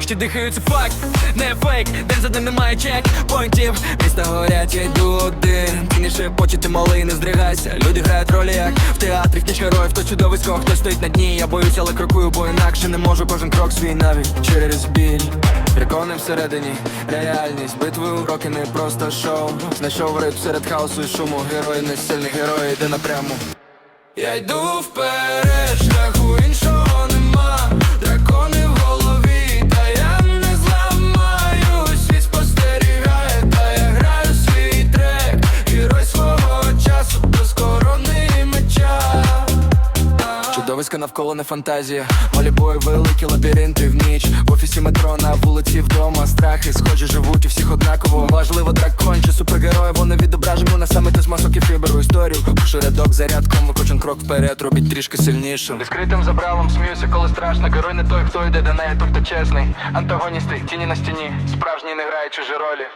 ліфті дихаю, це факт, не фейк, день за днем немає чек Поінтів, міста горять, я йду один Ти шепоче, ти малий, не здригайся. Люди грають ролі, як в театрі, кніж героїв, то чудовисько, хто стоїть на дні. Я боюсь, але крокую, бо інакше не можу. Кожен крок свій навіть через біль. Переконаний всередині реальність. Битви уроки не просто шоу. Знайшов ритм серед хаосу і шуму. Герої не сильні, герої йде напряму. Я йду вперед, Чудовиська навколо не фантазія. Голі бої, великі лабіринти в ніч. В офісі метро, на вулиці вдома. Страхи схожі живуть у всіх однаково. Важливо дракон чи супергерої Вони відображені на саме той змазок і фіберу. Історію Пишу рядок за рядком, кожен крок вперед робить трішки сильнішим. Відкритим забралом сміюся, коли страшно. Герой не той, хто йде до неї, той, хто чесний. Антагоністи, тіні на стіні. Справжні не грають чужі ролі.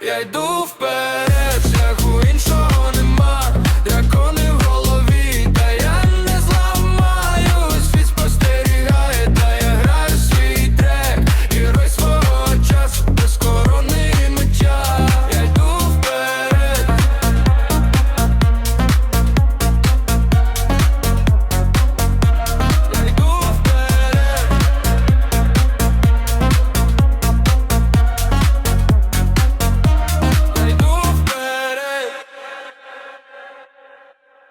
Я йду вперед